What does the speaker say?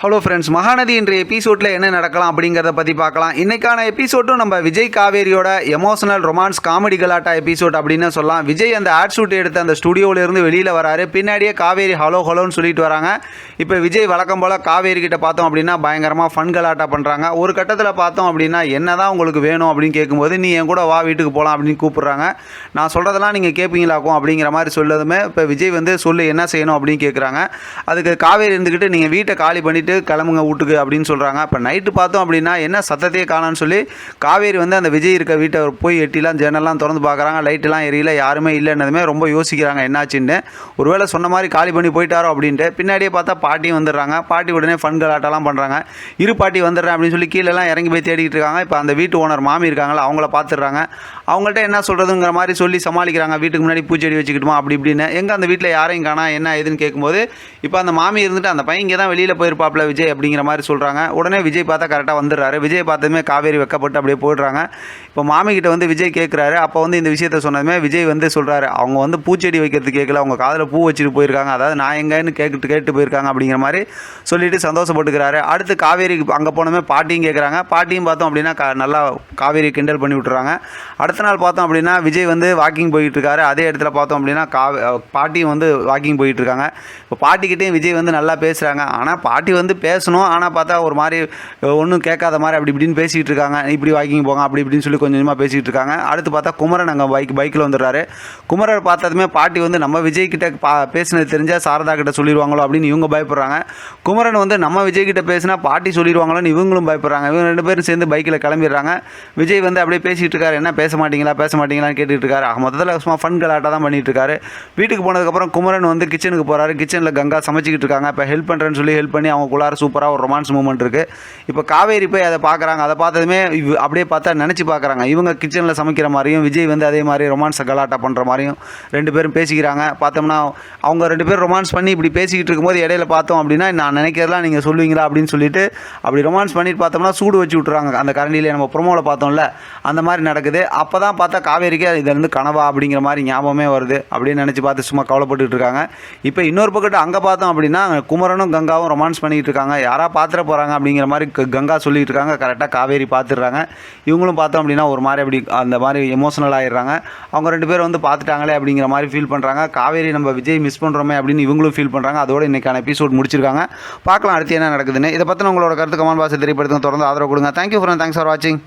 Hello friends Mahanadi இன்றைய எபிசோடில் என்ன நடக்கலாம் அப்படிங்கிறத பற்றி பார்க்கலாம். இன்றைக்கான எபிசோட்டும் நம்ம விஜய் காவேரியோட எமோஷனல் ரொமான்ஸ் காமெடி கலாட்டா எபிசோட் அப்படின்னு சொல்லலாம். விஜய் அந்த ஆட் ஷூட் எடுத்த அந்த ஸ்டுடியோவில் இருந்து வெளியில் வராரு. பின்னாடியே காவேரி ஹலோ ஹலோன்னு சொல்லிட்டு வராங்க. இப்போ விஜய் வழக்கம் போல் காவேரி கிட்ட பார்த்தோம் அப்படின்னா பயங்கரமாக ஃபன் கலாட்டா பண்ணுறாங்க ஒரு கட்டத்தில் பார்த்தோம் அப்படின்னா என்ன தான் உங்களுக்கு வேணும் அப்படின்னு கேட்கும்போது நீ என் கூட வா வீட்டுக்கு போகலாம் அப்படின்னு கூப்பிட்றாங்க. நான் சொல்கிறதெல்லாம் நீங்கள் கேட்பீங்களாக்கும் அப்படிங்கிற மாதிரி சொல்லதுமே இப்போ விஜய் வந்து சொல்லு என்ன செய்யணும் அப்படின்னு கேட்குறாங்க அதுக்கு காவேரி இருந்துக்கிட்டு நீங்கள் வீட்டை காலி பண்ணிவிட்டு கிளம்புங்க வீட்டுக்கு அப்படின்னு சொல்கிறாங்க இப்போ நைட்டு பார்த்தோம் அப்படின்னா என்ன சத்தத்தையே காணான்னு சொல்லி காவேரி வந்து அந்த விஜய் இருக்க வீட்டை போய் எட்டிலாம் ஜன்னல்லாம் திறந்து பார்க்குறாங்க. லைட்டெல்லாம் எரியல யாருமே இல்லைன்னதுமே ரொம்ப யோசிக்கிறாங்க. என்னாச்சுன்னு ஒருவேளை சொன்ன மாதிரி காலி பண்ணி போயிட்டாரோ அப்படின்ட்டு பின்னாடியே பார்த்தா பாட்டியும் வந்துடுறாங்க. பாட்டி உடனே ஃபன் கலாட்டெல்லாம் பண்ணுறாங்க இரு பாட்டி வந்துடுறேன் அப்படின்னு சொல்லி கீழெல்லாம் இறங்கி போய் தேடிக்கிட்டு இருக்காங்க. இப்போ அந்த வீட்டு ஓனர் மாமி இருக்காங்களா அவங்கள பார்த்துடுறாங்க. அவங்கள்ட்ட என்ன சொல்கிறதுங்கிற மாதிரி சொல்லி சமாளிக்கிறாங்க. வீட்டுக்கு முன்னாடி பூச்செடி வச்சுக்கிட்டுமா அப்படி இப்படின்னு. எங்கே அந்த வீட்டில் யாரையும் காணா என்ன ஏதுன்னு கேட்கும்போது இப்போ அந்த மாமி இருந்துட்டு அந்த பையன் இங்கே தான் வெளியில் போயிருப்பாப்ல விஜய் அப்படிங்கிற மாதிரி சொல்கிறாங்க உடனே விஜய் பார்த்தா கரெக்டாக வந்துடுறாரு. விஜய் பார்த்ததுமே காவேரி வெக்கப்பட்டு அப்படியே போயிடுறாங்க. இப்போ மாமிக்கிட்ட வந்து விஜய் கேட்குறாரு அப்போ வந்து இந்த விஷயத்த சொன்னதுமே விஜய் வந்து சொல்கிறாரு அவங்க வந்து பூச்செடி வைக்கிறது கேட்கல அவங்க காதில் பூ வச்சுட்டு போயிருக்காங்க. அதாவது நான் எங்கன்னு கேட்டு கேட்டு போயிருக்காங்க அப்படிங்கிற மாதிரி சொல்லிட்டு சந்தோஷப்பட்டுக்கிறாரு. அடுத்து காவேரி அங்கே போனமே பாட்டியும் கேட்குறாங்க பாட்டியும் பார்த்தோம் அப்படின்னா கா நல்லா காவேரி கிண்டல் பண்ணி விட்டுறாங்க. அடுத்த நாள் பார்த்தோம் அப்படின்னா விஜய் வந்து வாக்கிங் போயிட்டு இருக்காரு. அதே இடத்துல பார்த்தோம் அப்படின்னா கா பாட்டியும் வந்து வாக்கிங் போயிட்டு இருக்காங்க. இப்போ பாட்டிக்கிட்டேயும் விஜய் வந்து நல்லா பேசுகிறாங்க ஆனால் பாட்டி வந்து பேசணும். ஆனால் பார்த்தா ஒரு மாதிரி ஒன்றும் கேட்காத மாதிரி அப்படி இப்படின்னு பேசிகிட்டு இருக்காங்க. இப்படி வாக்கிங் போங்க அப்படி இப்படின்னு சொல்லி கொஞ்சம் கொஞ்சமாக பேசிகிட்டு இருக்காங்க. அடுத்து பார்த்தா குமரன் அங்கே பைக் பைக்கில் வந்துடுறாரு. குமரர் பார்த்ததுமே பாட்டி வந்து நம்ம விஜய் கிட்ட பா பேசினது தெரிஞ்சால் சாரதா கிட்ட சொல்லிடுவாங்களோ அப்படின்னு இவங்க பயப்படுறாங்க. குமரன் வந்து நம்ம விஜய் கிட்ட பேசினா பாட்டி சொல்லிடுவாங்களோன்னு இவங்களும் பயப்படுறாங்க. இவங்க ரெண்டு பேரும் சேர்ந்து பைக்கில் கிளம்பிடுறாங்க. விஜய் வந்து அப்படியே பேசிகிட்டு இருக்காரு. என்ன பேச மாட்டீங்களா பேச மாட்டீங்களான்னு கேட்டுட்டு இருக்காரு. மொத்தத்தில் சும்மா ஃபன் கலாட்டாக தான் பண்ணிட்டு இருக்காரு. வீட்டுக்கு போனதுக்கப்புறம் குமரன் வந்து கிச்சனுக்கு போகிறாரு கிச்சனில் கங்கா சமைச்சிக்கிட்டு இருக்காங்க. இப்போ ஹெல்ப் பண்ணுறேன்னு சொல்லி ஹெல்ப் பண்ணி அவங்க அவங்களுக்குள்ளார சூப்பராக ஒரு ரொமான்ஸ் மூமெண்ட் இருக்குது இப்போ காவேரி போய் அதை பார்க்குறாங்க. அதை பார்த்ததுமே இவ் அப்படியே பார்த்தா நினச்சி பார்க்குறாங்க. இவங்க கிச்சனில் சமைக்கிற மாதிரியும் விஜய் வந்து அதே மாதிரி ரொமான்ஸ் கலாட்டா பண்ணுற மாதிரியும் ரெண்டு பேரும் பேசிக்கிறாங்க. பார்த்தோம்னா அவங்க ரெண்டு பேரும் ரொமான்ஸ் பண்ணி இப்படி பேசிக்கிட்டு இருக்கும்போது இடையில பார்த்தோம் அப்படின்னா நான் நினைக்கிறதெல்லாம் நீங்கள் சொல்லுவீங்களா அப்படின்னு சொல்லிட்டு அப்படி ரொமான்ஸ் பண்ணிட்டு பார்த்தோம்னா சூடு வச்சு விட்றாங்க அந்த கரண்டியில் நம்ம ப்ரொமோவில் பார்த்தோம்ல அந்த மாதிரி நடக்குது. அப்போ தான் பார்த்தா காவேரிக்கு இது வந்து கனவா அப்படிங்கிற மாதிரி ஞாபகமே வருது. அப்படின்னு நினச்சி பார்த்து சும்மா கவலைப்பட்டுட்டு இருக்காங்க. இப்போ இன்னொரு பக்கத்து அங்கே பார்த்தோம் அப்படின்னா குமரனும் கங்காவும் ரொமான்ஸ் இருக்காங்க யாராக பாத்திர போகிறாங்க அப்படிங்கிற மாதிரி க- கங்கா சொல்லிகிட்டு இருக்காங்க கரெக்டாக காவேரி பார்த்துடுறாங்க இவங்களும் பார்த்தோம் அப்படின்னா ஒரு மாதிரி அப்படி அந்த மாதிரி எமோஷனல் ஆயிடுறாங்க. அவங்க ரெண்டு பேரும் வந்து பார்த்துட்டாங்களே அப்படிங்கிற மாதிரி ஃபீல் பண்ணுறாங்க காவேரி நம்ம விஜய் மிஸ் பண்ணுறோமே அப்படின்னு இவங்களும் ஃபீல் பண்ணுறாங்க அதோட இன்றைக்கான எபிசோட் முடிச்சிருக்காங்க. பார்க்கலாம் அடுத்து என்ன நடக்குதுன்னு. இதை பற்றின உங்களோட கருத்து கமெண்ட் பாக்ஸில் தெரியப்படுத்துங்க. தொடர்ந்து ஆதரவு கொடுங்க. தேங்க்யூ ஃபார் தேங்க்ஸ் ஃபார் வாட்சிங்